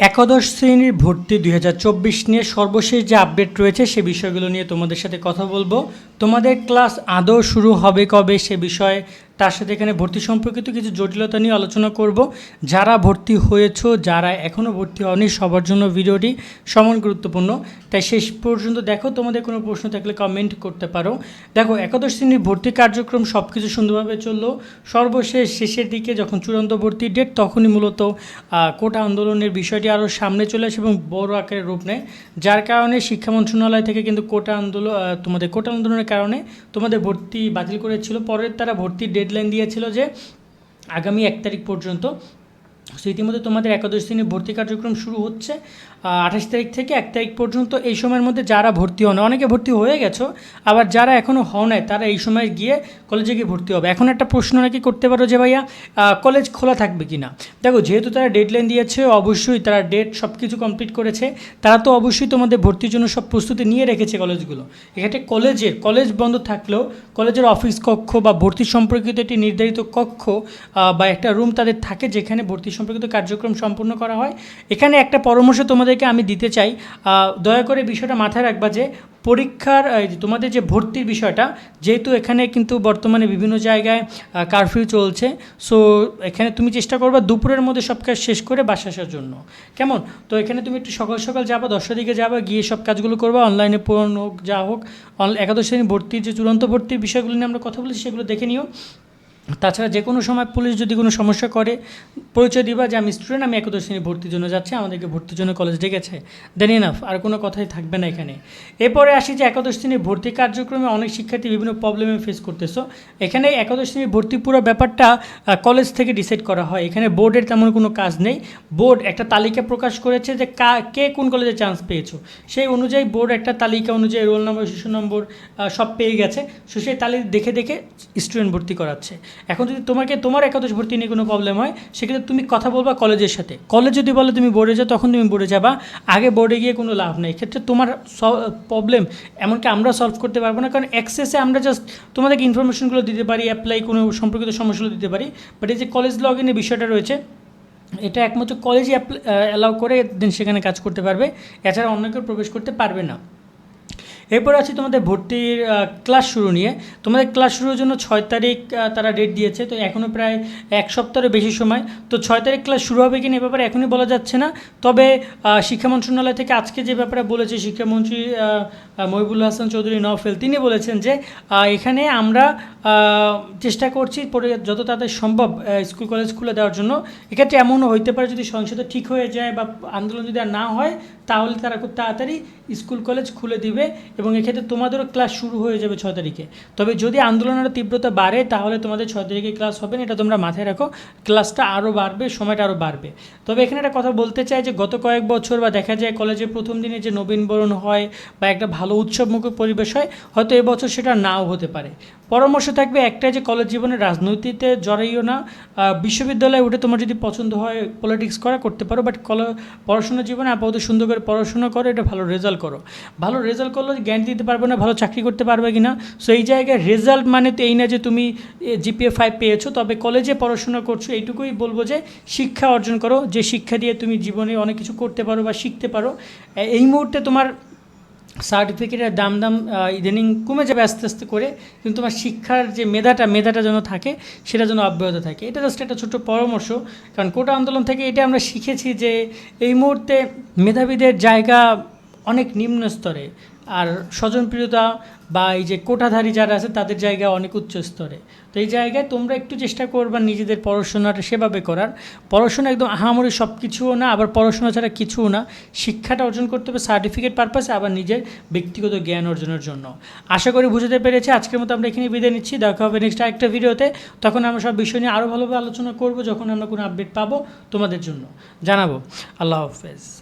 একাদশ শ্রেণির ভর্তি দুই হাজার চব্বিশ নিয়ে সর্বশেষ যে আপডেট রয়েছে সে বিষয়গুলো নিয়ে তোমাদের সাথে কথা বলব। তোমাদের ক্লাস আদৌ শুরু হবে কবে সে বিষয়ে তার সাথে এখানে ভর্তি সম্পর্কিত কিছু জটিলতা নিয়ে আলোচনা করব। যারা ভর্তি হয়েছো, যারা এখনও ভর্তি হয়নি সবার জন্য ভিডিওটি সমান গুরুত্বপূর্ণ। তাই শেষ পর্যন্ত দেখো, তোমাদের কোনো প্রশ্ন থাকলে কমেন্ট করতে পারো। দেখো, একাদশ শ্রেণির ভর্তি কার্যক্রম সব কিছু সুন্দরভাবে চলল। সর্বশেষ শেষের দিকে যখন চূড়ান্ত ভর্তির ডেট তখনই মূলত কোটা আন্দোলনের বিষয়টি আরও সামনে চলে আসে এবং বড় আকারে রূপ নেয়। যার কারণে শিক্ষা মন্ত্রণালয় থেকে কিন্তু কোটা আন্দোলন তোমাদের কোটা আন্দোলনের কারণে তোমাদের ভর্তি বাতিল করেছিল। পরের তারা ভর্তির ডেডলাইন দিয়েছিল যে আগামী এক তারিখ পর্যন্ত সো ইতিমধ্যে তোমাদের একাদশ শ্রেণির ভর্তি কার্যক্রম শুরু হচ্ছে। আঠাশ তারিখ থেকে এক তারিখ পর্যন্ত এই সময়ের মধ্যে যারা ভর্তি হন, অনেকে ভর্তি হয়ে গেছো, আবার যারা এখনও হও নাই, তারা এই সময় গিয়ে কলেজে গিয়ে ভর্তি হবে। এখন একটা প্রশ্ন নাকি করতে পারো যে ভাইয়া কলেজ খোলা থাকবে কি না দেখো, যেহেতু তারা ডেডলাইন দিয়েছে, অবশ্যই তারা ডেট সব কিছু কমপ্লিট করেছে। তারা তো অবশ্যই তোমাদের ভর্তির জন্য সব প্রস্তুতি নিয়ে রেখেছে কলেজগুলো। এখানে কলেজের, কলেজ বন্ধ থাকলেও কলেজের অফিস কক্ষ বা ভর্তি সম্পর্কিত একটি নির্ধারিত কক্ষ বা একটা রুম তাদের থাকে যেখানে ভর্তি সম্পর্কিত কার্যক্রম সম্পূর্ণ করা হয়। এখানে একটা পরামর্শ তোমাদেরকে আমি দিতে চাই। দয়া করে বিষয়টা মাথায় রাখবা যে পরীক্ষার তোমাদের যে ভর্তির বিষয়টা, যেহেতু এখানে কিন্তু বর্তমানে বিভিন্ন জায়গায় কারফিউ চলছে সো এখানে তুমি চেষ্টা করবা দুপুরের মধ্যে সব কাজ শেষ করে বাসা আসার জন্য। কেমন? তো এখানে তুমি একটু সকাল সকাল যাবা দশটার দিকে যাবা, গিয়ে সব কাজগুলো করবা অনলাইনে পূরণ হোক, যা হোক একাদশ শ্রেণি ভর্তির যে চূড়ান্ত ভর্তির বিষয়গুলো নিয়ে আমরা কথা বলেছি, সেগুলো দেখে নিও। তাছাড়া যে কোনো সময় পুলিশ যদি কোনো সমস্যা করে পরিচয় দিবা যে আমি স্টুডেন্ট আমি একাদশ শ্রেণি ভর্তির জন্য যাচ্ছি, আমাদেরকে ভর্তির জন্য কলেজ ডেকেছে। দেন ইনাফ আর কোনো কথাই থাকবে না এখানে। এরপরে আসি যে একাদশ শ্রেণির ভর্তি কার্যক্রমে অনেক শিক্ষার্থী বিভিন্ন প্রবলেমে ফেস করতেছো। এখানে একাদশ শ্রেণির ভর্তি পুরো ব্যাপারটা কলেজ থেকে ডিসাইড করা হয়। এখানে বোর্ডের তেমন কোনো কাজ নেই। বোর্ড একটা তালিকা প্রকাশ করেছে যে কা, কে কোন কলেজে চান্স পেয়েছ। সেই অনুযায়ী বোর্ড একটা তালিকা অনুযায়ী রোল নম্বর শিশু নম্বর সব পেয়ে গেছে। সো সেই তালিকা দেখে দেখে স্টুডেন্ট ভর্তি করাচ্ছে। এখন যদি তোমাকে, তোমার একাদশ ভর্তি নিয়ে কোনো প্রবলেম হয়, সেক্ষেত্রে তুমি কথা বলবা কলেজের সাথে। কলেজ যদি বলে তুমি বোর্ডে যাও, তখন তুমি বোর্ডে যাবা। আগে বোর্ডে গিয়ে কোনো লাভ নেই। এক্ষেত্রে তোমার প্রবলেম এমনকি আমরা সলভ করতে পারব না। কারণ অ্যাক্সেসে আমরা জাস্ট তোমাদেরকে ইনফরমেশনগুলো দিতে পারি অ্যাপ্লাই কোনো সম্পর্কিত সমস্যাগুলো দিতে পারি। বাট এই যে কলেজ লগ ইনের বিষয়টা রয়েছে, এটা একমাত্র কলেজে অ্যালাউ করে দেন সেখানে কাজ করতে পারবে। এছাড়া অন্য কেউ প্রবেশ করতে পারবে না। এরপর আছে তোমাদের ভর্তির ক্লাস শুরু নিয়ে। তোমাদের ক্লাস শুরুর জন্য ছয় তারিখ তারা ডেট দিয়েছে, তো এখনও প্রায় এক সপ্তাহের বেশি সময়। তো ছয় তারিখ ক্লাস শুরু হবে কি না এ ব্যাপারে এখনই বলা যাচ্ছে না। তবে শিক্ষা মন্ত্রণালয় থেকে আজকে যে ব্যাপারে বলেছে শিক্ষামন্ত্রী মহিবুল হাসান চৌধুরী নফেল তিনি বলেছেন যে এখানে আমরা চেষ্টা করছি পরে যত তাড়াতাড়ি সম্ভব স্কুল কলেজ খুলে দেওয়ার জন্য। এক্ষেত্রে এমনও হইতে পারে যদি সহিংসতা ঠিক হয়ে যায় বা আন্দোলন যদি আর না হয়, তাহলে তারা খুব তাড়াতাড়ি স্কুল কলেজ খুলে দিবে। এবং এক্ষেত্রে তোমাদেরও ক্লাস শুরু হয়ে যাবে ছয় তারিখে। তবে যদি আন্দোলনের তীব্রতা বাড়ে, তাহলে তোমাদের ছয় তারিখে ক্লাস হবে না, এটা তোমরা মাথায় রাখো। ক্লাসটা আরও বাড়বে, সময়টা আরও বাড়বে। তবে এখানে একটা কথা বলতে চাই যে, গত কয়েক বছর বা দেখা যায় কলেজের প্রথম দিনে যে নবীনবরণ হয় বা একটা ভালো উৎসবমুখী পরিবেশ হয়, হয়তো এবছর সেটা নাও হতে পারে। পরামর্শ থাকবে একটাই যে, কলেজ জীবনে রাজনীতিতে জড়াইও না। বিশ্ববিদ্যালয়ে উঠে তোমার যদি পছন্দ হয় পলিটিক্স করা করতে পারো বাট কল, পড়াশোনা জীবনে আপাতত সুন্দর করে পড়াশোনা করো, এটা ভালো রেজাল্ট করো। ভালো রেজাল্ট করলে জ্ঞান দিতে পারবে না, ভালো চাকরি করতে পারবে কি না সো এই জায়গায় রেজাল্ট মানে তো এই না যে তুমি জিপিএ ফাইভ পেয়েছ, তবে কলেজে পড়াশোনা করছ, এইটুকুই বলব যে শিক্ষা অর্জন করো, যে শিক্ষা দিয়ে তুমি জীবনে অনেক কিছু করতে পারো বা শিখতে পারো। এই মুহূর্তে তোমার সার্টিফিকেটের দাম দাম ইদানিং কমে যাবে আস্তে আস্তে করে, কিন্তু তোমার শিক্ষার যে মেধাটা মেধাটা যেন থাকে, সেটা যেন অব্যাহত থাকে। এটা জাস্ট একটা ছোট্ট পরামর্শ, কারণ কোটা আন্দোলন থেকে এটা আমরা শিখেছি যে এই মুহূর্তে মেধাবীদের জায়গা অনেক নিম্ন স্তরে আর স্বজনপ্রিয়তা বা এই যে কোটাধারী যারা আছে, তাদের জায়গা অনেক উচ্চ স্তরে। তো এই জায়গায় তোমরা একটু চেষ্টা করবা নিজেদের পড়াশোনাটা সেভাবে করার। পড়াশোনা একদম আহামরি সব কিছুও না, আবার পড়াশোনা ছাড়া কিছুও না। শিক্ষাটা অর্জন করতে হবে সার্টিফিকেট পারপাসে, আবার নিজের ব্যক্তিগত জ্ঞান অর্জনের জন্য। আশা করি বুঝতে পেরেছি। আজকের মতো আমরা এখানে বিদায় নিচ্ছি। দেখা হবে নেক্সট আরেকটা ভিডিওতে। তখন আমরা সব বিষয় নিয়ে আরও ভালোভাবে আলোচনা করব, যখন আমরা কোনো আপডেট পাবো তোমাদের জন্য। জানাব। আল্লাহ হাফেজ।